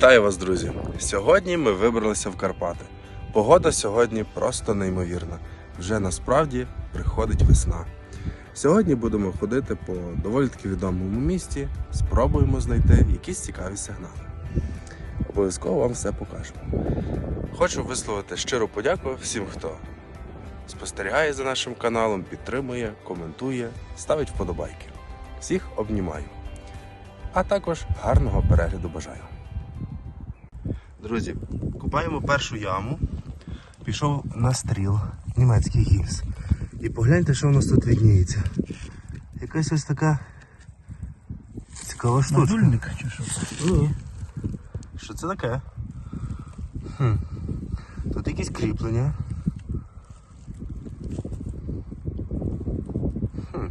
Вітаю вас, друзі! Сьогодні ми вибралися в Карпати. Погода сьогодні просто неймовірна. Вже насправді приходить весна. Сьогодні будемо ходити по доволі таки відомому місті, спробуємо знайти якісь цікаві сигнали. Обов'язково вам все покажемо. Хочу висловити щиру подяку всім, хто спостерігає за нашим каналом, підтримує, коментує, ставить вподобайки. Всіх обнімаю. А також гарного перегляду бажаю. Друзі, купаємо першу яму. Пішов на стріл німецький гільз. І погляньте, що у нас тут відніється. Якась ось така цікава штучка. Надульник чи що? Ні. Що це таке? Хм. Тут якісь кріплення. Хм.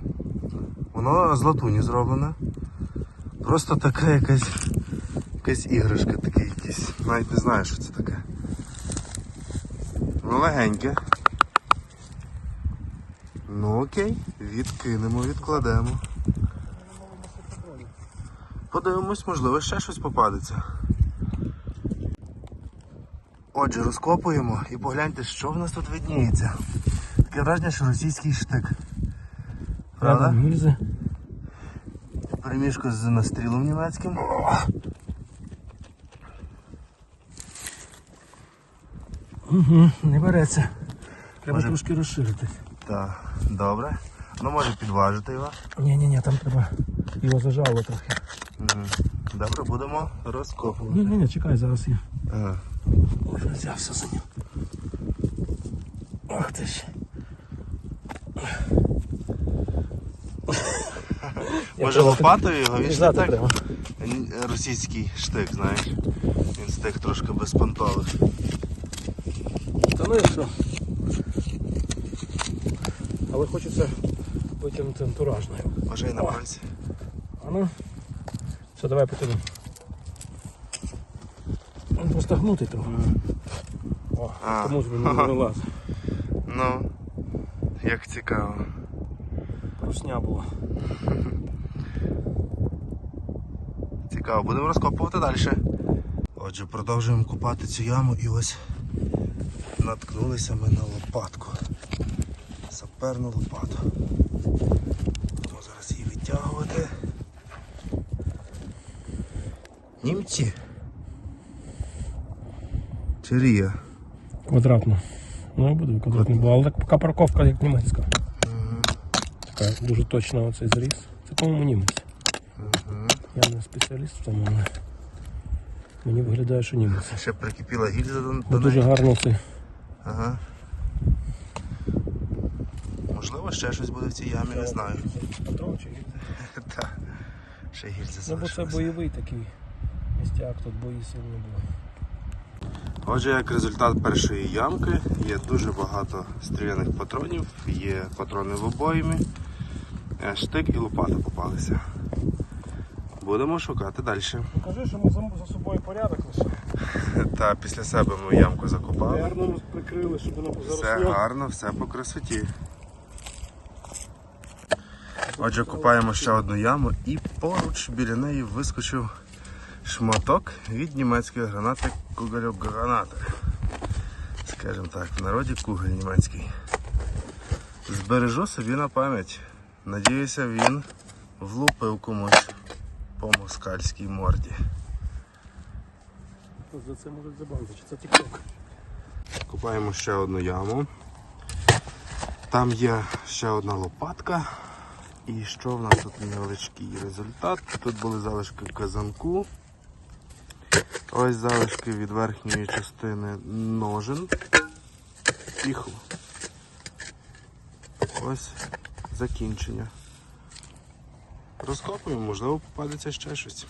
Воно з латуні зроблене. Просто така якась якась іграшка, такий якийсь. Навіть не знаю, що це таке. Ну, легеньке. Ну окей, відкинемо, відкладемо. Подивимось, можливо, ще щось попадеться. Отже, розкопуємо і погляньте, що в нас тут видніється. Таке враження, що російський штик. Правда? Перемішку з настрілом німецьким. Угу, не береться. Треба Може- трошки розширити. Так, добре. Ну може підважити його. Ні-ні-ні, там треба його зажало трохи. Мгм. Добре, будемо розкопувати. Ні-ні-ні, чекай, зараз я Ага. вже взявся за ним. Ах ти ж. Може лопатою його він ж так російський штик, знаєш. Він з тих трошки безпонтових. Ну і що? Але хочеться витягнути антуражною. І на пальці. А ну. Все, давай потягнемо. Він просто гнутий трохи. О, А. комусь він не вилазить. Ну, як цікаво. Русня була. Цікаво, будемо розкопувати далі. Отже, продовжуємо купати цю яму і ось наткнулися ми на лопатку. Саперну лопату. Будемо зараз її відтягувати. Німці. Чи рія? Квадратно. Ну, буде квадратний, бо але така парковка як німецька. Така дуже точна оцей зріз. Це, по-моєму, німець. Я не спеціаліст в тому, але мені виглядає, що німець. Ще прикипіла гільза до, до дуже гарно цей. Ага. Можливо, ще щось буде в цій ямі, не знаю. Так. Ще гільза Ну, бо це бойовий такий містяк, тут бої сил не було. Отже, як результат першої ямки, є дуже багато стріляних патронів, є патрони в обоймі, е, штик і лопата попалися. Будемо шукати далі. Покажи, що ми за, за собою порядок лише. Та після себе ми ямку закопали. Гарно прикрили, щоб вона Все гарно, все по красоті. Отже, купаємо ще одну яму і поруч біля неї вискочив шматок від німецької гранати Кугальок гранати. Скажімо так, в народі кугаль німецький. Збережу собі на пам'ять. Надіюся, він влупив комусь по москальській морді. За це можуть забанити, це тік-ток. Купаємо ще одну яму. Там є ще одна лопатка. І що в нас тут невеличкий результат? Тут були залишки казанку. Ось залишки від верхньої частини ножен. Тихо. Ось закінчення. Розкопуємо, можливо, попадеться ще щось.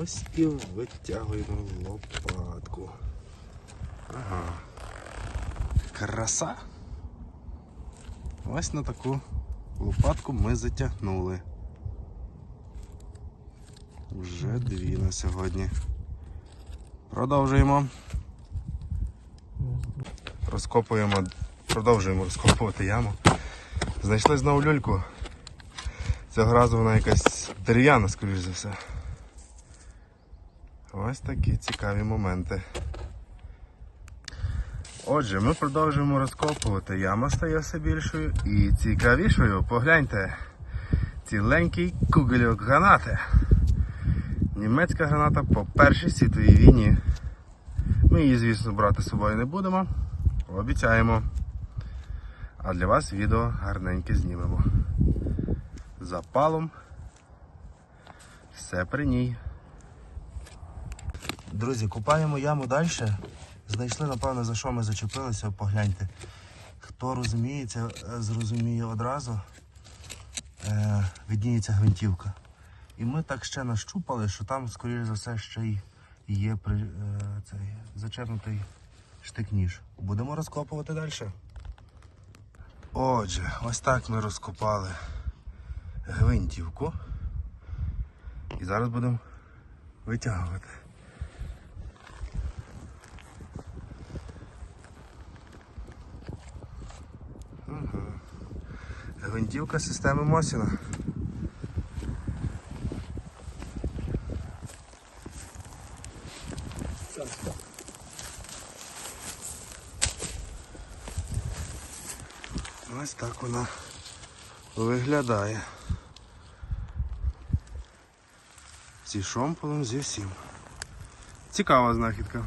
Ось і витягуємо лопатку. Ага. Краса. Ось на таку лопатку ми затягнули. Вже дві на сьогодні. Продовжуємо. Розкопуємо, продовжуємо розкопувати яму. Знайшли знову люльку. Цього разу вона якась дерев'яна, скоріш за все. Ось такі цікаві моменти. Отже, ми продовжуємо розкопувати. Яма стає все більшою і цікавішою. Погляньте. Ціленький кугельок гранати. Німецька граната по Першій світовій війні. Ми її, звісно, брати з собою не будемо. Обіцяємо. А для вас відео гарненьке знімемо. Запалом. Все при ній. Друзі, купаємо яму далі. Знайшли, напевно, за що ми зачепилися, погляньте. Хто розуміється, зрозуміє одразу. Е, видніється гвинтівка. І ми так ще нащупали, що там, скоріш за все, ще й є при, е, цей, зачерпнутий штик-ніж. Будемо розкопувати далі. Отже, ось так ми розкопали гвинтівку. І зараз будемо витягувати. Угу. Гвинтівка системи Мосіна. Ось так вона виглядає. Зі шомполом, зі всім. Цікава знахідка.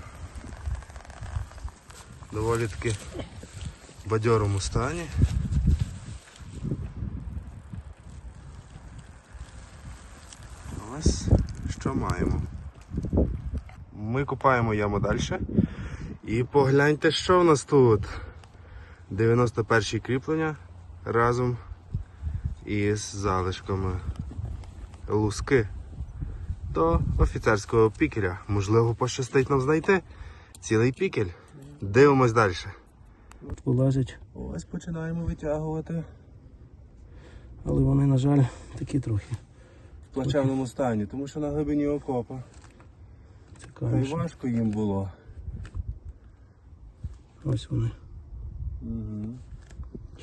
Доволі таки в бадьорому стані. Ось що маємо. Ми купаємо яму далі. І погляньте, що в нас тут. 91 кріплення разом із залишками луски до офіцерського пікеля. Можливо, пощастить нам знайти цілий пікель. Дивимось далі. Вилазять, Ось починаємо витягувати але вони, на жаль, такі трохи. Плачевному стані, тому що на глибині окопа. Та й важко їм було. Ось вони. Угу.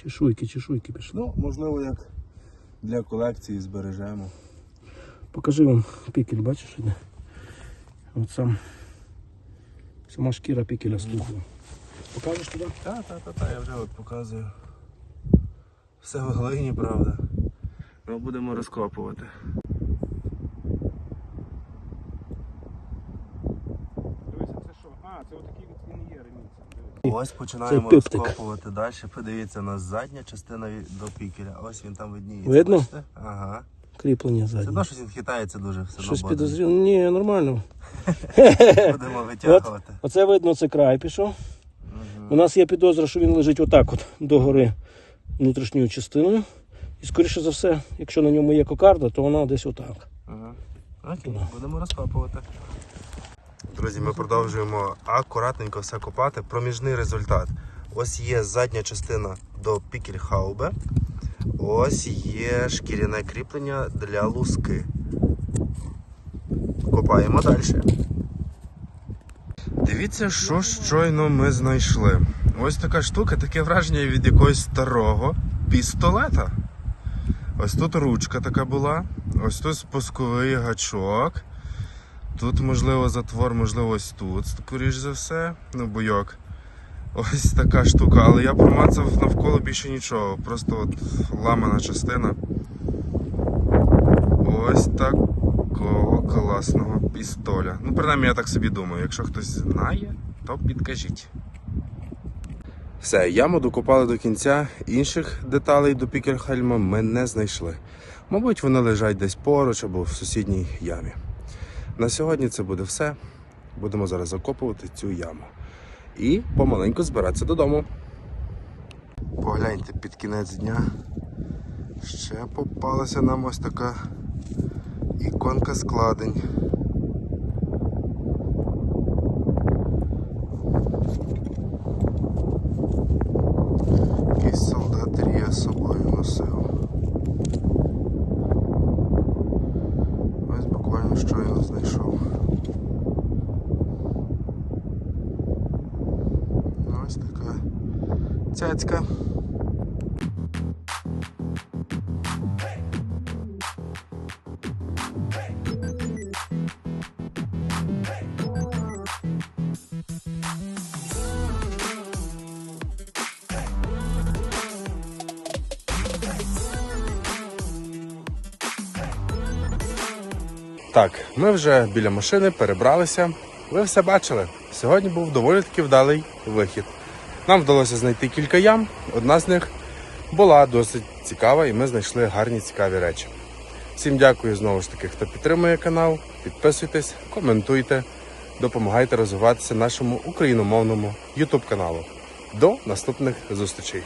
Чешуйки, чешуйки пішли. Ну, можливо, як для колекції збережемо. Покажи вам пікель, бачиш іде? От сам. Сама шкіра пікеля стухла. Покажеш туди? Так, так, так, так, я вже от показую. Все в глині, правда. Ми будемо розкопувати. Дивися, це що? А, це отакий він і є ремінь. Ось починаємо розкопувати далі. Подивіться, у нас задня частина до пікеля. Ось він там видніється. Видно? бачите? Ага. Кріплення Це одно, заднє. щось він хитається дуже все Щось підозріло. Ні, нормально. Будемо витягувати. Оце видно, це край пішов. У нас є підозра, що він лежить отак от догори внутрішньою частиною. І скоріше за все, якщо на ньому є кокарда, то вона десь отак. Окей, будемо розкопувати. Друзі, ми продовжуємо акуратненько все копати. Проміжний результат. Ось є задня частина до пікельхаубе. Ось є шкіряне кріплення для луски. Копаємо далі. Дивіться, що щойно ми знайшли. Ось така штука, таке враження від якогось старого пістолета. Ось тут ручка така була, ось тут спусковий гачок. Тут, можливо, затвор, можливо, ось тут, скоріш за все. Ну, бойок. Ось така штука, але я промацав навколо більше нічого. Просто от ламана частина. Ось такого класного пістоля. Ну, принаймні, я так собі думаю. Якщо хтось знає, то підкажіть. Все, яму докопали до кінця. Інших деталей до Пікельхельма ми не знайшли. Мабуть, вони лежать десь поруч або в сусідній ямі. На сьогодні це буде все. Будемо зараз закопувати цю яму. І помаленьку збиратися додому. Погляньте під кінець дня. Ще попалася нам ось така іконка складень. Якийсь солдат Рія з собою носив. Ось буквально я знайшов. Ось така цяцька. Так, ми вже біля машини перебралися. Ви все бачили. Сьогодні був доволі таки вдалий вихід. Нам вдалося знайти кілька ям. Одна з них була досить цікава, і ми знайшли гарні цікаві речі. Всім дякую знову ж таки, хто підтримує канал. Підписуйтесь, коментуйте, допомагайте розвиватися нашому україномовному YouTube каналу. До наступних зустрічей!